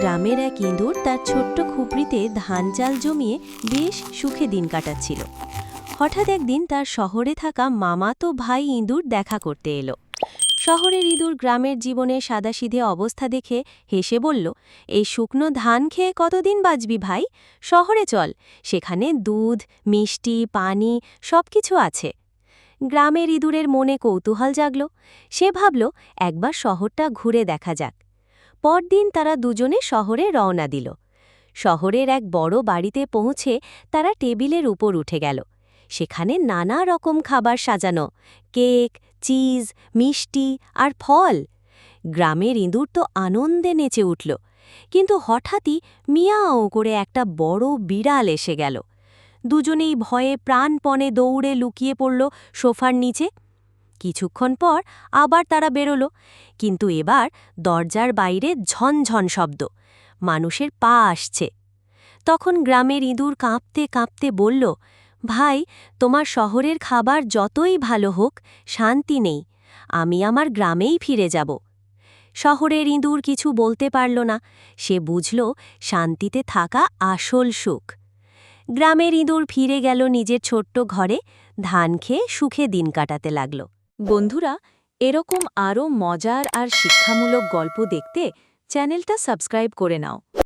গ্রামের এক ইঁদুর তার ছোট্ট খুপড়িতে ধান চাল জমিয়ে বেশ সুখে দিন কাটাচ্ছিল। হঠাৎ একদিন তার শহরে থাকা মামাতো ভাই ইঁদুর দেখা করতে এলো। শহরের ইঁদুর গ্রামের জীবনে সাদাসিধে অবস্থা দেখে হেসে বলল, এই শুকনো ধান খেয়ে কতদিন বাঁচবি ভাই? শহরে চল, সেখানে দুধ, মিষ্টি, পানি, সবকিছু আছে গ্রামের ইঁদুরের মনে কৌতূহল জাগল। সে ভাবল, একবার শহরটা ঘুরে দেখা যাক। পরদিন তারা দুজনে শহরে রওনা দিল। শহরের এক বড় বাড়িতে পৌঁছে তারা টেবিলের উপর উঠে গেল। সেখানে নানা রকম খাবার সাজানো, কেক, চিজ, মিষ্টি আর ফল। গ্রামের ইঁদুর তো আনন্দে নেচে উঠল, কিন্তু হঠাৎই মিয়াও করে একটা বড় বিড়াল এসে গেল। দুজনেই ভয়ে প্রাণপণে দৌড়ে লুকিয়ে পড়ল সোফার নিচে। কিছুক্ষণ পর আবার তারা বেরোলো। কিন্তু এবার দরজার বাইরে ঝনঝন শব্দ। মানুষের পা আসছে। তখন গ্রামের ইঁদুর কাঁপতে কাঁপতে বলল, ভাই, তোমার শহরের খাবার যতই ভালো হোক, শান্তি নেই। আমি আমার গ্রামেই ফিরে যাব। শহরের ইঁদুর কিছু বলতে পারল না। সে বুঝল, শান্তিতে থাকা আসল সুখ। গ্রামের ইঁদুর ফিরে গেল নিজের ছোট্ট ঘরে। ধান খেয়ে সুখে দিন কাটাতে লাগল। বন্ধুরা এরকম আরও মজার আর শিক্ষামূলক গল্প দেখতে চ্যানেলটা সাবস্ক্রাইব করে নাও।